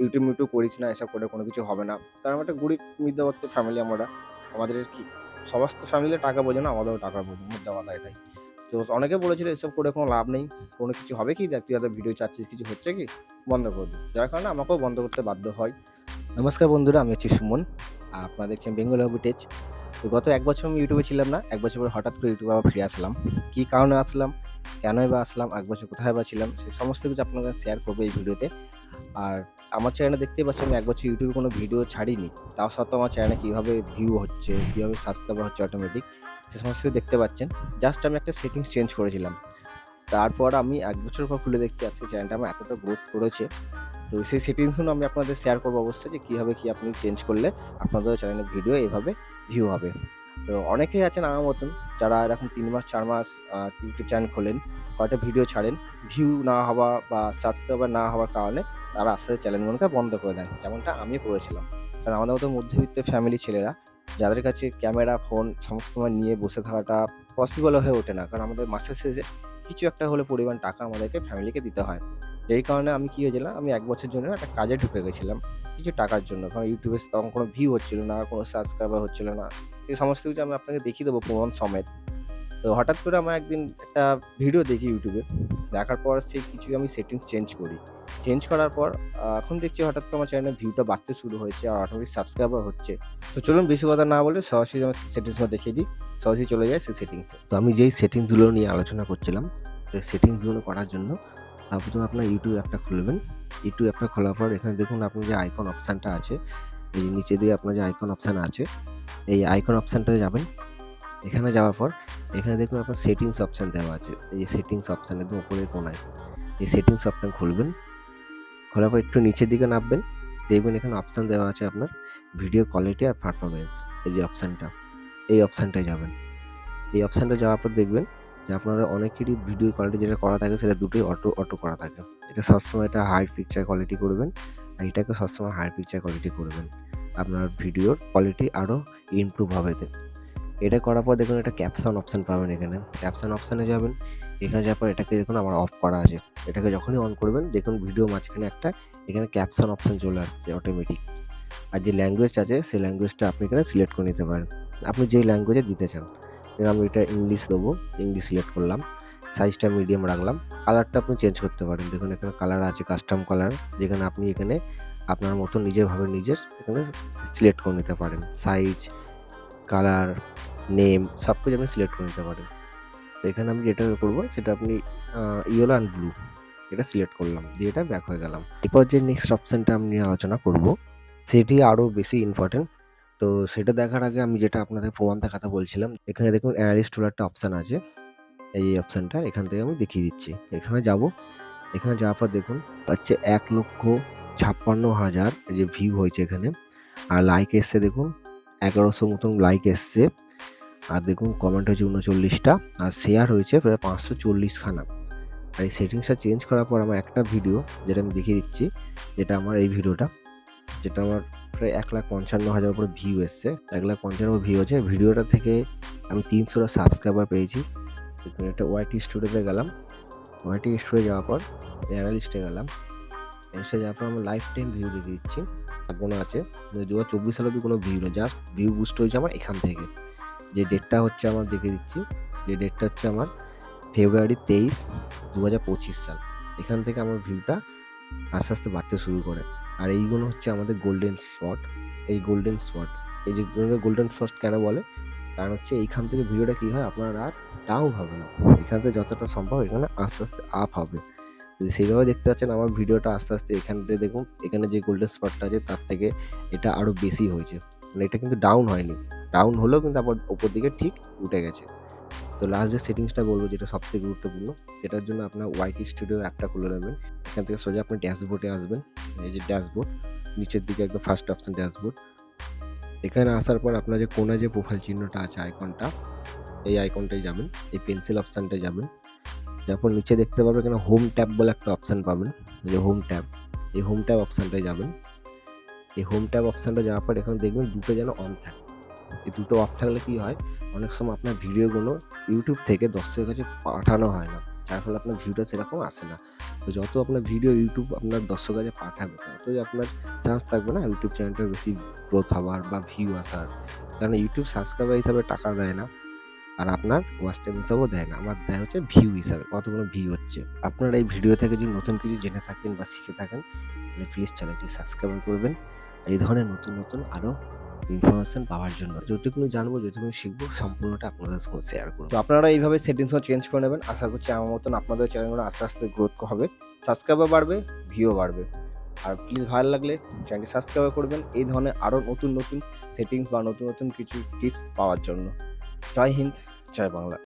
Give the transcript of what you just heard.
YouTube মিউটিউব করিস না, এসব করে কোনো কিছু হবে না। কারণ আমরা একটা গরিব মধ্যবর্তী ফ্যামিলি আমরা, আমাদের কি, সমস্ত ফ্যামিলির টাকা বোঝে না, আমাদেরও টাকা বোঝে মুদ্রা এটাই। তো অনেকে বলেছিল, এসব করে কোনো লাভ নেই, কোনো কিছু হবে কি? দেখ তুই এত ভিডিও চাচ্ছিস, কিছু হচ্ছে কি? বন্ধ করে দিই যার কারণে আমাকেও বন্ধ করতে বাধ্য হয়। নমস্কার বন্ধুরা, আমি হচ্ছি সুমন আর আপনারা দেখছেন বেঙ্গল হবিটেজ তো গত এক বছর আমি ইউটিউবে ছিলাম না, এক বছর পরে হঠাৎ করে ইউটিউবে আবার ফিরে আসলাম। কী কারণে আসলাম, কেনই বা আসলাম, এক বছর কোথায় বা ছিলাম সেই সমস্ত কিছু আপনার কাছে শেয়ার করব এই ভিডিওতে আর আমার চ্যানেলে দেখতেই পাচ্ছি আমি এক বছর ইউটিউবে কোনো ভিডিও ছাড়িনি। তাও সত্ত্বেও আমার চ্যানেলে কীভাবে ভিউ হচ্ছে, কীভাবে সাবস্ক্রাইবার হচ্ছে অটোমেটিক সে সমস্ত দেখতে পাচ্ছেন। জাস্ট আমি একটা সেটিংস চেঞ্জ করেছিলাম। তারপর আমি এক বছর পর খুলে দেখছি, আজকে চ্যানেলটা আমার এতটা গ্রোথ করেছে। তো সেই সেটিংসগুলো আমি আপনাদের শেয়ার করব অবশ্যই, যে কীভাবে কী আপনি চেঞ্জ করলে আপনাদের চ্যানেলের ভিডিও এইভাবে ভিউ হবে। তো অনেকেই আছেন আমার মতন, যারা এরকম তিন মাস, চার মাস ইউটিউব চ্যানেল খোলেন, কয়েকটা ভিডিও ছাড়েন ভিউ না হওয়া বা সাবস্ক্রাইবার না হওয়ার কারণে তারা আস্তে আস্তে চ্যানেলগুলোকে বন্ধ করে দেন যেমনটা আমি করেছিলাম। কারণ আমাদের মতো মধ্যবিত্ত ফ্যামিলি ছেলেরা, যাদের কাছে ক্যামেরা ফোন সমস্ত সময় নিয়ে বসে থাকাটা পসিবল হয়ে ওঠে না। কারণ আমাদের মাসের শেষে কিছু একটা হলে পরিমাণ টাকা আমাদেরকে ফ্যামিলিকে দিতে হয়। যেই কারণে আমি কী হয়েছিলাম, আমি এক বছর জন্য একটা কাজে ঢুকে গেছিলাম কিছু টাকার জন্য। কারণ ইউটিউবে তখন কোনো ভিউ হচ্ছিল না, কোনো সাবস্ক্রাইবার হচ্ছিল না। এই সমস্ত কিছু আমি আপনাকে দেখিয়ে দেবো প্রমাণ সমেত। তো হঠাৎ করে আমার একদিন একটা ভিডিও দেখি ইউটিউবে দেখার পর সেই কিছু আমি সেটিংস চেঞ্জ করি। চেঞ্জ করার পর এখন দেখছি হঠাৎ করে আমার চ্যানেলের ভিউটা বাড়তে শুরু হয়েছে, আর অটোমেটিক সাবস্ক্রাইবার হচ্ছে। তো চলুন বেশি কথা না বলে সরাসরি আমি সেটিংসগুলো দেখিয়ে দিই। সরাসরি চলে যায় সেই সেটিংসে তো আমি যেই সেটিংসগুলো নিয়ে আলোচনা করছিলাম, সেই সেটিংসগুলো করার জন্য প্রথমে আপনার ইউটিউব অ্যাপটা খুলবেন। ইউটিউব অ্যাপটা খোলার পর এখানে দেখুন আপনার যে আইকন অপশানটা আছে, এই যে নিচে দিয়ে আপনার যে আইকন অপশান আছে, এই আইকন অপশানটাতে যাবেন। এখানে যাওয়ার পর এখানে দেখুন আপনার সেটিংস অপশান দেওয়া আছে। এই সেটিংস অপশান একদম উপরের কোনায়। এই সেটিংস অপশান খুলবেন। খোলার পর একটু নিচের দিকে নামবেন। দেখবেন এখানে অপশান দেওয়া আছে আপনার ভিডিও কোয়ালিটি আর পারফরমেন্স এই যে অপশানটা এই অপশানটায় যাবেন। এই অপশানটা যাওয়ার পর দেখবেন যে আপনারা অনেকেরই ভিডিও কোয়ালিটি যেটা করা থাকে সেটা দুটোই অটো অটো করা থাকে। এটা সবসময় এটা হাই পিকচার কোয়ালিটি করবেন আর এটাকে সবসময় হাই পিকচার কোয়ালিটি করবেন। আপনার ভিডিওর কোয়ালিটি আরও ইমপ্রুভ হবে। এটা করার পর দেখুন একটা ক্যাপশন অপশান পাবেন এখানে। ক্যাপশন অপশানে যাবেন এখানে যাওয়ার পর এটাকে দেখুন আমার অফ করা আছে। এটাকে যখনই অন করবেন, দেখুন ভিডিও মাঝখানে একটা, এখানে ক্যাপশন অপশান চলে আসছে অটোমেটিক আর যে ল্যাঙ্গুয়েজ আছে, সেই ল্যাঙ্গুয়েজটা আপনি এখানে সিলেক্ট করে নিতে পারেন। আপনি যেই ল্যাঙ্গুয়েজে দিতে চান আমি এটা ইংলিশ দেবো ইংলিশ সিলেক্ট করলাম সাইজটা মিডিয়াম রাখলাম কালারটা আপনি চেঞ্জ করতে পারেন। দেখুন এখানে কালার আছে কাস্টম কালার যেখানে আপনি এখানে আপনার মতো নিজেরভাবে নিজের এখানে সিলেক্ট করে নিতে পারেন। সাইজ কালার নেম সব কিছু আপনি সিলেক্ট করে নিতে পারেন। তো এখানে আমি যেটা করব, সেটা আপনি ইয়েলো অ্যান্ড ব্লু এটা সিলেক্ট করলাম, দিয়ে এটা ব্যাক হয়ে গেলাম। এরপর যে নেক্সট অপশানটা আমি আলোচনা করব, সেটি আরও বেশি ইম্পর্টেন্ট তো সেটা দেখার আগে আমি যেটা আপনাদের প্রমাণ দেখাতে বলছিলাম, এখানে দেখুন অ্যারিস্ট টুল একটা অপশান আছে। এই অপশানটা এখান থেকে আমি দেখিয়ে দিচ্ছি। এখানে যাব, এখানে যাওয়ার পর দেখুন, হচ্ছে এক লক্ষ ছাপ্পান্ন হাজার যে ভিউ হয়েছে এখানে। আর লাইক এসছে দেখুন, এগারোশো মতন লাইক এসছে। আর দেখুন কমেন্ট হয়েছে উনচল্লিশটা, আর শেয়ার হয়েছে প্রায় পাঁচশো চল্লিশখানা। আর এই সেটিংসটা চেঞ্জ করার পর আমার একটা ভিডিও যেটা আমি দেখিয়ে দিচ্ছি, যেটা আমার এই ভিডিওটা যেটা আমার প্রায় এক লাখ পঞ্চান্ন হাজার উপরে ভিউ এসছে। এক লাখ পঞ্চান্ন ভিউ আছে ভিডিওটা থেকে আমি তিনশোটা সাবস্ক্রাইবার পেয়েছি। একটা ওয়াইটি স্টুডিওতে গেলাম। ওয়াইটি স্টুডিও যাওয়ার পর অ্যানালিস্টে গেলাম। অ্যানালিস্টে যাওয়ার পর আমার লাইফ টাইম ভিউ দেখিয়ে দিচ্ছি। কোনো আছে দু হাজার চব্বিশ সালে কোনো ভিউ নেই জাস্ট ভিউ বুস্ট হয়েছে আমার এখান থেকে। যে ডেটটা হচ্ছে আমার দেখে দিচ্ছি, যে ডেটটা হচ্ছে আমার ফেব্রুয়ারি তেইশ দু হাজার পঁচিশ সাল। এখান থেকে আমার ভিউটা আস্তে আস্তে বাড়তে শুরু করে। আর এইগুলো হচ্ছে আমাদের গোল্ডেন স্পট এই গোল্ডেন স্পট এই যে গোল্ডেন স্পট কেন বলে? কারণ হচ্ছে এইখান থেকে ভিডিওটা কী হয়? আপনার আর ডাউন হবে না। এখান থেকে যতটা সম্ভব এখানে আস্তে আস্তে আপ হবে। সেইভাবে দেখতে পাচ্ছেন আমার ভিডিওটা আস্তে আস্তে এখান থেকে দেখুন, এখানে যে গোল্ডেন স্পটটা আছে, তার থেকে এটা আরও বেশি হয়েছে। মানে এটা কিন্তু ডাউন হয়নি। ডাউন হলেও কিন্তু আবার ওপর দিকে ঠিক উঠে গেছে। তো লাস্ট যে সেটিংসটা বলব যেটা সবথেকে গুরুত্বপূর্ণ, সেটার জন্য আপনার ওয়াইটি স্টুডিও অ্যাপটা খুলে নেবেন। এখান থেকে সোজা আপনি ড্যাশবোর্ডে আসবেন। এই যে ড্যাশবোর্ড নিচের দিকে একদম ফার্স্ট অপশন ড্যাশবোর্ড এখানে আসার পর আপনার যে কোনা যে প্রোফাইল চিহ্নটা আছে আইকনটা এই আইকনটায় যাবেন। এই পেন্সিল অপশানটায় যাবেন। তারপর নিচে দেখতে পাবেন এখানে হোম ট্যাব বলে একটা অপশান পাবেন। যে হোম ট্যাব এই হোম ট্যাব অপশানটায় যাবেন। এই হোম ট্যাব অপশানটা যাওয়ার পর এখানে দেখবেন দুটো যেন অন থাকে। এই দুটো অফ থাকলে কি হয়? অনেক সময় আপনার ভিডিওগুলো ইউটিউব থেকে দর্শকের কাছে পাঠানো হয় না। যার ফলে আপনার ভিউটা সেরকম আসে না। তো যত আপনার ভিডিও ইউটিউব আপনার দর্শক কাছে পাঠাবে, ততই আপনার চান্স থাকবে না ইউটিউব চ্যানেলটা বেশি গ্রোথ হওয়ার বা ভিউ আসার। কারণ ইউটিউব সাবস্ক্রাইবার হিসাবে টাকা দেয় না, আর আপনার ওয়াচ টাইম হিসাবেও দেয় না। আমার দেয় হচ্ছে ভিউ হিসাবে, কতগুলো ভিউ হচ্ছে। আপনারা এই ভিডিও থেকে যদি নতুন কিছু জেনে থাকেন বা শিখে থাকেন, তাহলে প্লিজ চ্যানেলটি সাবস্ক্রাইব করবেন। এই ধরনের নতুন নতুন আরও ইনফরমেশন পাওয়ার জন্য। যতটুকু জানব যতটুকু শিখব, সম্পূর্ণটা আপনাদের সঙ্গে শেয়ার করব তো আপনারা এইভাবে সেটিংসও চেঞ্জ করে নেবেন। আশা করছি আমার মতন আপনাদের চ্যানেলগুলো আস্তে আস্তে গ্রোথ হবে। সাবস্ক্রাইবার বাড়বে ভিউ বাড়বে। আর প্লিজ ভালো লাগলে চ্যানেলটি সাবস্ক্রাইব করবেন। এই ধরনের আরও নতুন নতুন সেটিংস বা নতুন নতুন কিছু টিপস পাওয়ার জন্য। জয় হিন্দ, জয় বাংলা।